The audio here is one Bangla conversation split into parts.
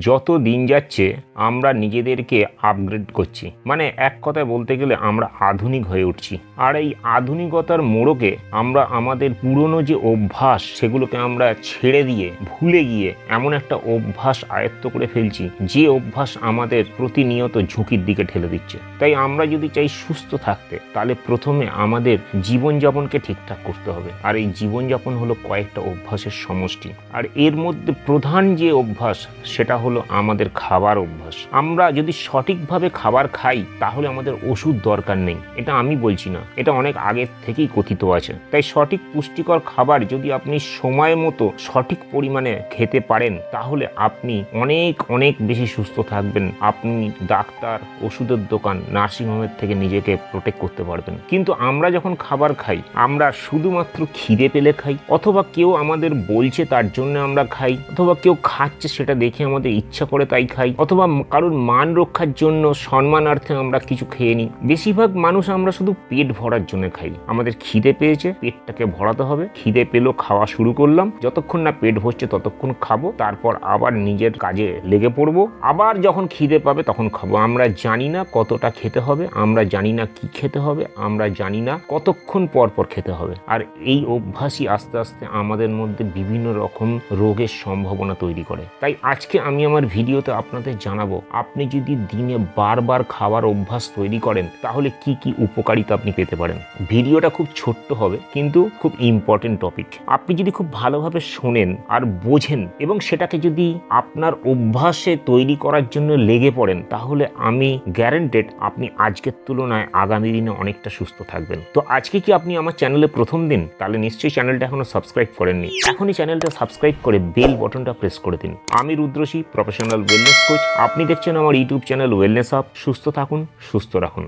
যত দিন যাচ্ছে, আমরা নিজেদেরকে আপগ্রেড করছি। মানে এক কথায় বলতে গেলে আমরা আধুনিক হয়ে উঠছি। আর এই আধুনিকতার মোড়কে আমরা আমাদের পুরনো যে অভ্যাস, সেগুলোকে আমরা ছেড়ে দিয়ে, ভুলে গিয়ে এমন একটা অভ্যাস আয়ত্ত করে ফেলছি, যে অভ্যাস আমাদের প্রতিনিয়ত ঝুঁকির দিকে ঠেলে দিচ্ছে। তাই আমরা যদি চাই সুস্থ থাকতে, তাহলে প্রথমে আমাদের জীবনযাপনকে ঠিকঠাক করতে হবে। আর এই জীবনযাপন হলো কয়েকটা অভ্যাসের সমষ্টি। আর এর মধ্যে প্রধান যে অভ্যাস, সেটা হলো আমাদের খাবার অভ্যাস। আমরা যদি সঠিকভাবে খাবার খাই, তাহলে আমাদের ওষুধ দরকার নেই। এটা আমি বলছি না। এটা অনেক আগের থেকেই কথিত আছে। তাই সঠিক পুষ্টিকর খাবার যদি আপনি সময় মতো সঠিক পরিমাণে খেতে পারেন, তাহলে আপনি অনেক অনেক বেশি সুস্থ থাকবেন। আপনি ডাক্তার, ওষুধের দোকান, নার্সিংহোমের থেকে নিজেকে প্রোটেক্ট করতে পারবেন। কিন্তু আমরা যখন খাবার খাই, আমরা শুধুমাত্র খিদে পেলে খাই, অথবা কেউ আমাদের বলছে তার জন্য আমরা খাই, অথবা কেউ খাচ্ছে সেটা দেখে আমাদের ইচ্ছা করে তাই খাই। অথবা কারোর মান রক্ষার জন্য সম্মানার্থে আমরা কিছু খেয়ে নিই। বেশিরভাগ মানুষ আমরা শুধু পেট ভরার জন্য খাই। আমাদের খিদে পেয়েছে, পেটটাকে ভরাতে হবে। খিদে পেল খাওয়া শুরু করলাম। যতক্ষণ না পেট ভরছে ততক্ষণ খাব। তারপর আবার নিজের কাজে লেগে পড়ব। আবার যখন খিদে পাবে তখন খাব। আমরা জানি না কতটা খেতে হবে, আমরা জানি না কি খেতে হবে, আমরা জানি না কতক্ষণ পর পর খেতে হবে। আর এই অভ্যাসই আস্তে আস্তে আমাদের মধ্যে বিভিন্ন রকম রোগের সম্ভাবনা তৈরি করে। তাই আজকে আমি আমার ভিডিওতে আপনাদের জানাব, আপনি যদি দিনে বারবার খাওয়ার অভ্যাস তৈরি করেন, তাহলে কি কি উপকারিতা আপনি পেতে পারেন? ভিডিওটা খুব ছোট্ট হবে, কিন্তু খুব ইম্পর্টেন্ট টপিক আপনি যদি খুব ভালোভাবে শোনেন আর বোঝেন এবং সেটাকে যদি আপনার অভ্যাসে তৈরি করার জন্য লেগে পড়েন, তাহলে আমি গ্যারেন্টেড আপনি আজকের তুলনায় আগামী দিনে অনেকটা সুস্থ থাকবেন। তো আজকে কি আপনি আমার চ্যানেলে প্রথম দিন? তাহলে নিশ্চয়ই চ্যানেলটা এখনও সাবস্ক্রাইব করেননি। এখনই চ্যানেলটা সাবস্ক্রাইব করে বেল বটনটা প্রেস করে দিন। আমি রুদ্রশী প্রফেশনাল ওয়েলনেস কোচ আপনি দেখছেন আমার ইউটিউব চ্যানেল ওয়েলনেস আপ সুস্থ থাকুন সুস্থ রাখুন।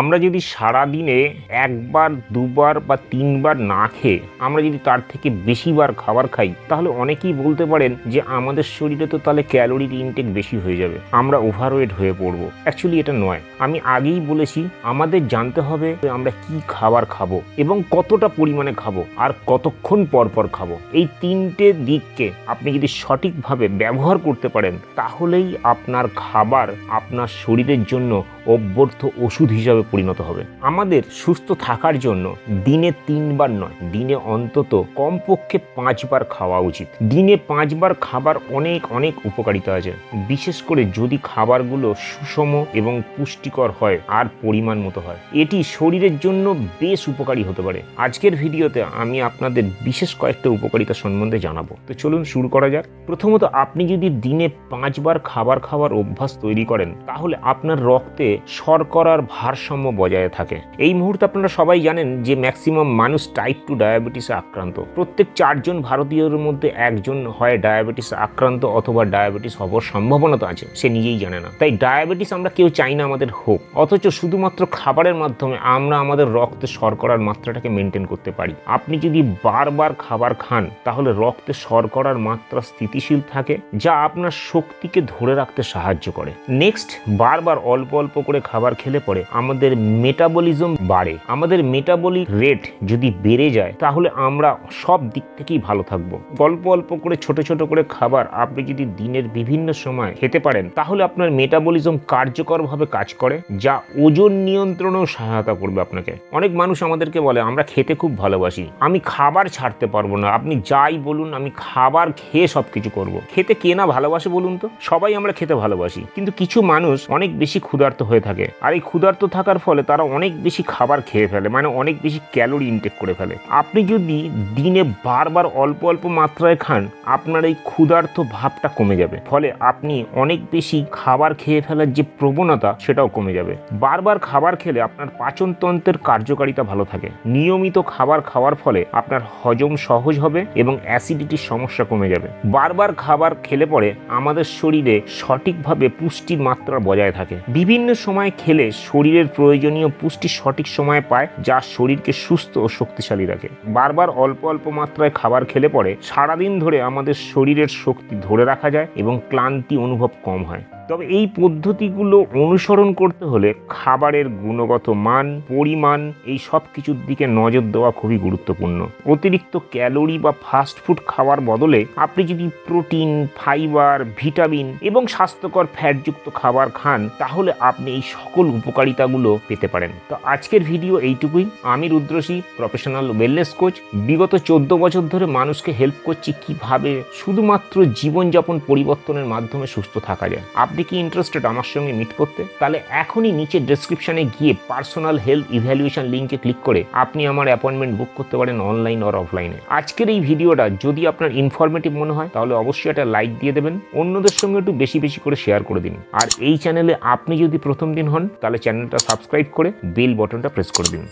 আমরা যদি সারা দিনে একবার, দুবার বা তিনবার না খেয়ে আমরা যদি তার থেকে বেশিবার খাবার খাই, তাহলে অনেকেই বলতে পারেন যে আমাদের শরীরে তো তাহলে ক্যালোরির ইনটেক বেশি হয়ে যাবে। আমরা ওভারওয়েট হয়ে পড়ব। অ্যাকচুয়ালি এটা নয়। আমি আগেই বলেছি, আমাদের জানতে হবে আমরা কি খাবার খাব এবং কতটা পরিমাণে খাব আর কতক্ষণ পর পর খাব। এই তিনটে দিককে আপনি যদি সঠিকভাবে ব্যবহার করতে পারেন, তাহলেই আপনার খাবার আপনার শরীরের জন্য অভ্যর্থ ওষুধ হিসাবে পরিণত হবে। আমাদের সুস্থ থাকার জন্য দিনে তিনবার নয়, দিনে অন্তত কমপক্ষে পাঁচবার খাওয়া উচিত। দিনে পাঁচবার খাবার অনেক অনেক উপকারিতা আছে। বিশেষ করে যদি খাবারগুলো সুষম এবং পুষ্টিকর হয় আর পরিমাণ মতো হয়। এটি শরীরের জন্য বেশ উপকারী হতে পারে। আজকের ভিডিওতে আমি আপনাদের বিশেষ কয়েকটা উপকারিতা সম্বন্ধে জানাব। তো চলুন শুরু করা যাক। প্রথমত, আপনি যদি দিনে পাঁচবার খাবার খাওয়ার অভ্যাস তৈরি করেন, তাহলে আপনার রক্তে শর্করার ভারসাম্য বজায় থাকে। এই মুহূর্তে আপনারা সবাই জানেন যে ম্যাক্সিমাম মানুষ টাইপ টু ডায়াবেটিসে আক্রান্ত। প্রত্যেক চারজন ভারতীয়র মধ্যে একজন হয় ডায়াবেটিসে আক্রান্ত অথবা ডায়াবেটিস হবার সম্ভাবনা তো আছে, সে নিজেই জানে না। তাই ডায়াবেটিস আমরা কেউ চাই না আমাদের হোক, অথচ শুধুমাত্র খাবারের মাধ্যমে আমরা আমাদের রক্তে শর্করার মাত্রাটাকে মেনটেন করতে পারি। আপনি যদি বারবার খাবার খান, তাহলে রক্তে শর্করার মাত্রা স্থিতিশীল থাকে, যা আপনার শক্তিকে ধরে রাখতে সাহায্য করে। নেক্সট বারবার অল্প অল্প করে খাবার খেলে পরে আমাদের মেটাবলিজম বাড়ে। আমাদের মেটাবলিক রেট যদি বেড়ে যায়, তাহলে আমরা সব দিক থেকেই ভালো থাকব। অল্প অল্প করে, ছোট ছোট করে খাবার আপনি যদি দিনের বিভিন্ন সময় খেতে পারেন, তাহলে আপনার মেটাবলিজম কার্যকরভাবে কাজ করে, যা ওজন নিয়ন্ত্রণেও সহায়তা করবে আপনাকে। অনেক মানুষ আমাদেরকে বলে, আমরা খেতে খুব ভালোবাসি। আমি খাবার ছাড়তে পারব না। আপনি যাই বলুন, আমি খাবার খেয়ে সব কিছু করব। খেতে কে না ভালোবাসে বলুন তো? সবাই আমরা খেতে ভালোবাসি। কিন্তু কিছু মানুষ অনেক বেশি ক্ষুধার্ত হয়ে থাকে। আর এই ক্ষুধার্ত থাকার ফলে তারা অনেক বেশি খাবার খেয়ে ফেলে মানে অনেক বেশি ক্যালোরি ইনটেক করে ফেলে। আপনি যদি দিনে বারবার অল্প অল্প মাত্রায় খান, আপনার এই ক্ষুধার্ত ভাবটা কমে যাবে। ফলে আপনি অনেক বেশি খাবার খেয়ে ফেলার যে প্রবণতা, সেটাও কমে যাবে। বারবার খাবার খেলে আপনার পাচনতন্ত্রের কার্যকারিতা ভালো থাকে। নিয়মিত খাবার খাওয়ার ফলে আপনার হজম সহজ হবে এবং অ্যাসিডিটির সমস্যা কমে যাবে। বারবার খাবার খেলে পরে আমাদের শরীরে সঠিকভাবে পুষ্টির মাত্রা বজায় থাকে। বিভিন্ন সময় খেলে শরীরের প্রয়োজনীয় পুষ্টি সঠিক সময়ে পায়, যা শরীরকে সুস্থ ও শক্তিশালী রাখে। বারবার অল্প অল্প মাত্রায় খাবার খেলে পরে সারাদিন ধরে আমাদের শরীরের শক্তি ধরে রাখা যায় এবং ক্লান্তি অনুভব কম হয়। তবে এই পদ্ধতিগুলো অনুসরণ করতে হলে খাবারের গুণগত মান, পরিমাণ, এই সব কিছুর দিকে নজর দেওয়া খুবই গুরুত্বপূর্ণ। অতিরিক্ত ক্যালোরি বা ফাস্ট ফুড খাওয়ার বদলে আপনি যদি প্রোটিন, ফাইবার, ভিটামিন এবং স্বাস্থ্যকর ফ্যাটযুক্ত খাবার খান, তাহলে আপনি এই সকল উপকারিতাগুলো পেতে পারেন। তো আজকের ভিডিও এইটুকুই। আমি রুদ্রসী প্রফেশনাল ওয়েলনেস কোচ বিগত চোদ্দ বছর ধরে মানুষকে হেল্প করছি কীভাবে শুধুমাত্র জীবনযাপন পরিবর্তনের মাধ্যমে সুস্থ থাকা যায়। আপনি কি ইন্টারেস্টেড আমার সঙ্গে মিট করতে? তাহলে এখনই নিচে ডেসক্রিপশনে গিয়ে পার্সোনাল হেলথ ইভ্যালুয়েশন লিঙ্কে ক্লিক করে আপনি আমার অ্যাপয়েন্টমেন্ট বুক করতে পারেন অনলাইন অর অফলাইনে আজকের এই ভিডিওটা যদি আপনার ইনফরমেটিভ মনে হয়, তাহলে অবশ্যই একটা লাইক দিয়ে দেবেন, অন্যদের সঙ্গে একটু বেশি বেশি করে শেয়ার করে দিন। আর এই চ্যানেলে আপনি যদি প্রথম দিন হন, তাহলে চ্যানেলটা সাবস্ক্রাইব করে বেল বটনটা প্রেস করে দিন।